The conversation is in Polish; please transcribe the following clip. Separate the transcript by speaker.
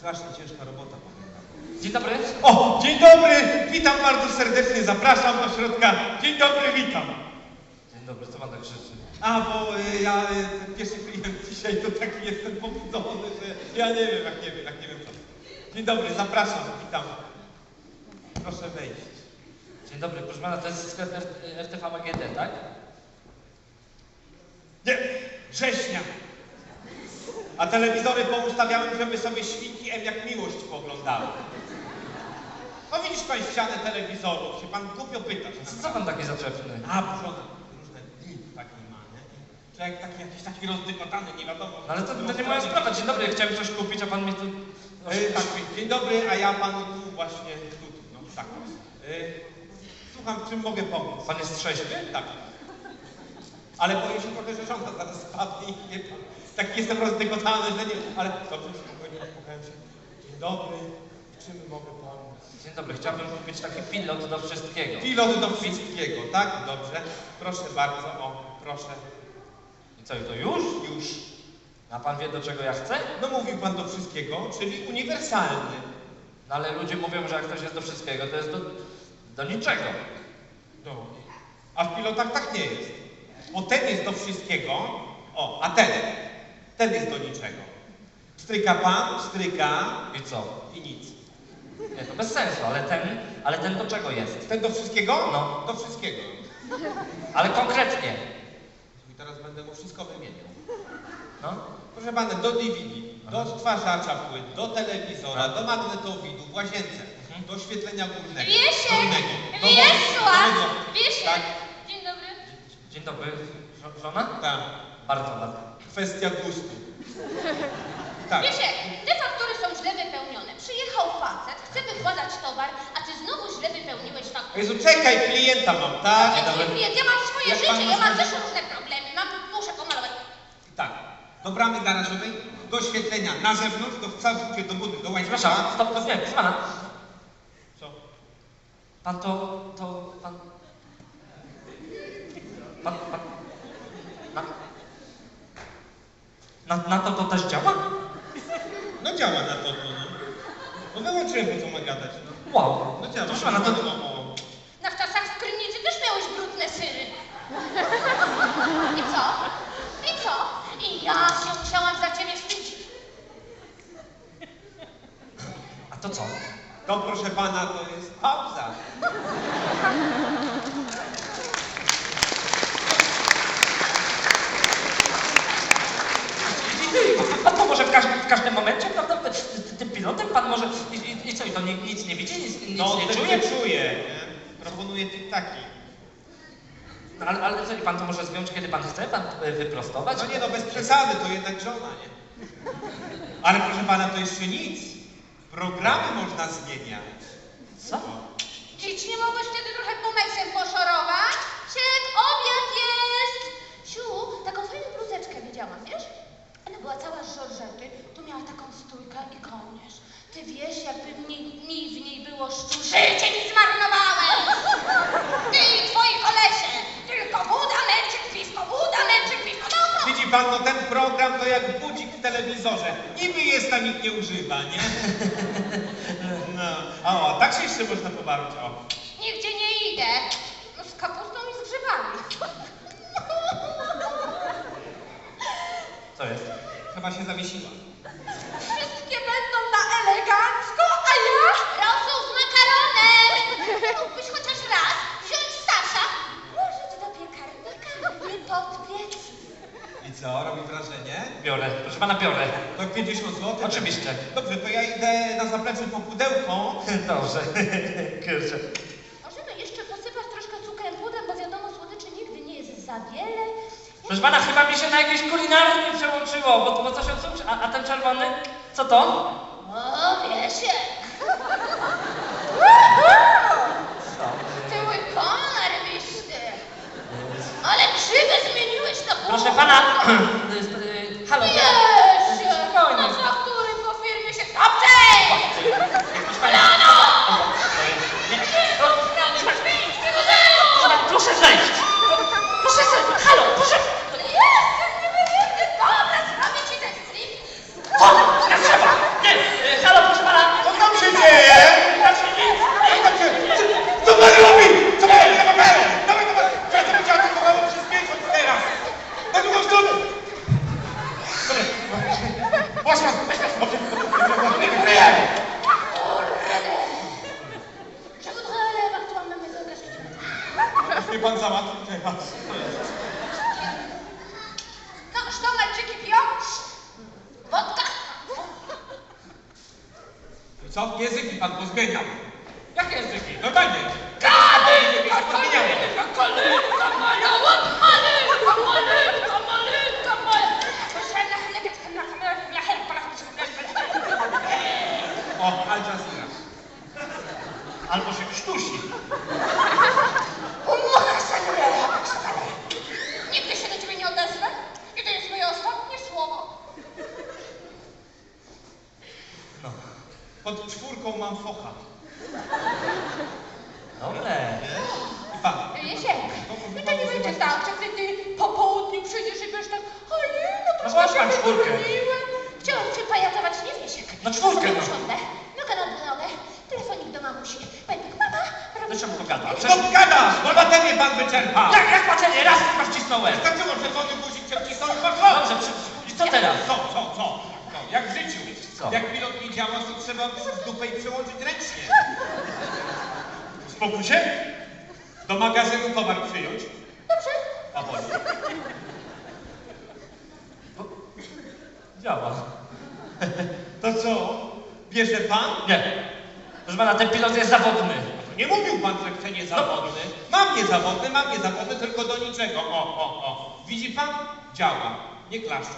Speaker 1: Strasznie ciężka robota.
Speaker 2: Dzień dobry.
Speaker 1: O, dzień dobry! Witam bardzo serdecznie, zapraszam do środka. Dzień dobry, witam.
Speaker 2: Dzień dobry, co pan tak krzyczy?
Speaker 1: A, bo y, ja, y, ten pierwszy klient dzisiaj to taki jestem pobudzony, że ja nie wiem, jak nie wiem, jak nie wiem co. Dzień dobry, zapraszam, witam. Proszę wejść.
Speaker 2: Dzień dobry, proszę pana, to jest sklep F- RTV AGD, tak?
Speaker 1: Nie, września. A telewizory poustawiałem, żeby sobie świnki M jak miłość pooglądały. No widzisz pan ścianę telewizorów, się pan głupio pytasz.
Speaker 2: Co, pan taki zaczepny?
Speaker 1: A, żona różne dni takie ma, nie? Człowiek taki jakiś taki rozdykotany, nie wiadomo.
Speaker 2: No ale to, to nie moja sprawa. Dzień dobry, chciałem coś kupić, a pan mi tu...
Speaker 1: E, tak, dzień dobry, a ja panu tu właśnie, tu, tu, no tak. E, słucham, czym mogę pomóc?
Speaker 2: Pan jest trzeźwy?
Speaker 1: Tak. Ale boję się trochę, że żona zaraz spadnie i wie pan. Tak jestem rozdygotany, że nie, ale dobrze, spokojnie, uspokajam się. Dzień dobry, czym mogę pomóc?
Speaker 2: Dzień dobry, chciałbym kupić taki pilot do wszystkiego.
Speaker 1: Pilot do wszystkiego, tak? Dobrze. Proszę bardzo, o, proszę.
Speaker 2: I co, i to już?
Speaker 1: Już.
Speaker 2: A pan wie, do czego ja chcę?
Speaker 1: No mówił pan do wszystkiego, czyli uniwersalny.
Speaker 2: No ale ludzie mówią, że jak ktoś jest do wszystkiego, to jest do, do niczego.
Speaker 1: No. A w pilotach tak nie jest. Bo ten jest do wszystkiego, o, a ten, ten jest do niczego. Stryka pan, stryka
Speaker 2: I co?
Speaker 1: i nic.
Speaker 2: Nie, to bez sensu, ale ten, ale ten do czego jest?
Speaker 1: Ten do wszystkiego?
Speaker 2: No.
Speaker 1: Do wszystkiego.
Speaker 2: Ale konkretnie.
Speaker 1: I teraz będę mu wszystko wymieniał.
Speaker 2: No.
Speaker 1: Proszę pana, do DVD, do odtwarzacza płyt, do telewizora,
Speaker 2: Tak.
Speaker 1: do magnetowidu w łazience, do oświetlenia górnego.
Speaker 3: Wiesiek!
Speaker 1: dolnego, do wody, do-
Speaker 3: Wiesiek!
Speaker 1: Tak,
Speaker 3: Dzień dobry.
Speaker 2: Dzień dobry, żo- żona?
Speaker 1: tak.
Speaker 2: Bardzo ładna.
Speaker 1: Kwestia gustu. Tak.
Speaker 3: Wiesiek, te faktury są źle wypełnione. Przyjechał facet, chce wykładać towar, a ty znowu źle wypełniłeś fakturę.
Speaker 1: Jezu, czekaj, klienta mam, tak?
Speaker 3: Ja,
Speaker 2: dobry.
Speaker 3: klient, ja mam swoje
Speaker 1: Jak pan
Speaker 3: życie, ja
Speaker 1: ma
Speaker 3: mam też różne problemy. Mam, muszę pomalować.
Speaker 1: Tak. Do bramy garażowej, do oświetlenia na zewnątrz, do wczasu do budy, do łańcucha.
Speaker 2: Przepraszam, stop, stop, nie, proszę pana.
Speaker 1: Co?
Speaker 2: Pan to, to, pan... Pan, pan... Na, na, na to to też działa?
Speaker 1: No działa na to, no. No, no wyłączyłem, po co ma gadać. No,
Speaker 2: Wow.
Speaker 1: no działa.
Speaker 2: Proszę pana, to...
Speaker 1: No, o.
Speaker 3: Na wczasach w Krynicy też miałeś brudne syry. I co? I co? I ja się musiałam za ciebie wstydzić.
Speaker 2: A to co?
Speaker 1: To proszę pana, to jest pauza.
Speaker 2: Pan pomoże w każdym, w każdym momencie, prawda? Ty- ty- Tym pilotem pan może... I, i, i co, i to ni- nic nie widzi, nic, nic
Speaker 1: No,
Speaker 2: nie czuje?
Speaker 1: nie czuję. nie? Proponuję tiktaki.
Speaker 2: No, ale, ale co, i pan to może zwiąć, kiedy pan chce? Pan e, wyprostować?
Speaker 1: No nie no, bez przesady, to jednak żona, nie? Ale proszę pana, to jeszcze nic. Programy można zmieniać.
Speaker 2: Co?
Speaker 3: Dziś nie mogłeś wtedy trochę pumeksem poszorować? Siek, obiad jest! Siu, taką fajną bluzeczkę widziałam, wiesz? Ona była cała z żorżety, tu miała taką stójkę i kołnierz. Ty wiesz, jakby mi, mi w niej było szczur... Życie mi zmarnowałem! Ty i twoi kolesie! Tylko buda, męczyk, pisko, buda, męczyk, pisko, no, no!
Speaker 1: Widzi pan, no ten program to jak budzik w telewizorze. Niby jest, a nikt nie używa, nie? No, a o, tak się jeszcze można pobawić, o.
Speaker 3: Nigdzie nie idę. No, z kapustą i z grzybami.
Speaker 2: Co jest?
Speaker 1: Chyba się zawiesiła.
Speaker 2: Biorę, proszę pana, biorę.
Speaker 1: To 50 zł?
Speaker 2: Oczywiście.
Speaker 1: Dobrze, to ja idę na zaplecze po pudełko.
Speaker 2: Dobrze. Kurczę.
Speaker 3: Możemy jeszcze posypać troszkę cukrem pudrem, bo wiadomo, słodyczy nigdy nie jest za wiele.
Speaker 2: Proszę pana, chyba mi się na jakieś kulinarnie przełączyło, bo, bo co się co, a, a ten czerwony? Co to?
Speaker 3: O? Ty łykonar wisty! Ale grzyby zmieniłeś na pół.
Speaker 2: Proszę pana, y, halo, ja-
Speaker 3: Jesie!
Speaker 2: Spokojnie.
Speaker 3: Na faktury po firmie się... Dobrze!
Speaker 2: Proszę pana, Nie, pro- proszę pana, proszę zejść. Proszę zejść, halo, proszę.
Speaker 3: Jezus, nie wyjdzie! Dobra, zrobię ci ten strip.
Speaker 2: O, na drzewo. Nie, y, halo,
Speaker 3: Poszłam, wygrałem. Przechodź do lewa, tu mamy
Speaker 1: zobaczyć. I pan załatwi teraz.
Speaker 3: No, co leczyki piją?
Speaker 1: Wodka. Co? Języki pan pozmieniał. Mam focha.
Speaker 2: Dobre.
Speaker 1: I pan.
Speaker 3: Jesiek, i to nie będzie tak, że gdy ty po południu przyjdziesz i będziesz tak, to
Speaker 2: No właśnie, mam
Speaker 3: się
Speaker 2: czwórkę.
Speaker 3: wybroniłem. Chciałam cię pajacować, nie Wiesiek.
Speaker 2: No czwórkę, no.
Speaker 3: Usiądę, nogę na nogę, telefonik do mamusi. Pani tak, mama, robi
Speaker 2: Zresztą
Speaker 3: mi
Speaker 2: pogada.
Speaker 3: buty.
Speaker 1: Co gadasz? Bo baterię pan wyczerpał.
Speaker 2: Jak, jak patrzenie, raz chyba wcisnąłem.
Speaker 1: Wystarczyło, że żony guzik cię wcisnął i poszło.
Speaker 2: Dobrze, przy... i co teraz?
Speaker 1: Co, co, co? No, jak w życiu.
Speaker 2: Co?
Speaker 1: Jak pilot nie działa, to trzeba w dupę i przełączyć ręcznie. Spokój się. Do magazynu towar przyjąć.
Speaker 3: Dobrze,
Speaker 1: A boli.
Speaker 2: Działa.
Speaker 1: To co? Bierze pan?
Speaker 2: Nie. Proszę pana, ten pilot jest zawodny.
Speaker 1: Nie mówił pan, że chce niezawodny. Mam niezawodny, mam niezawodny, tylko do niczego. O, o, o. Widzi pan? Działa. Nie klaszczą.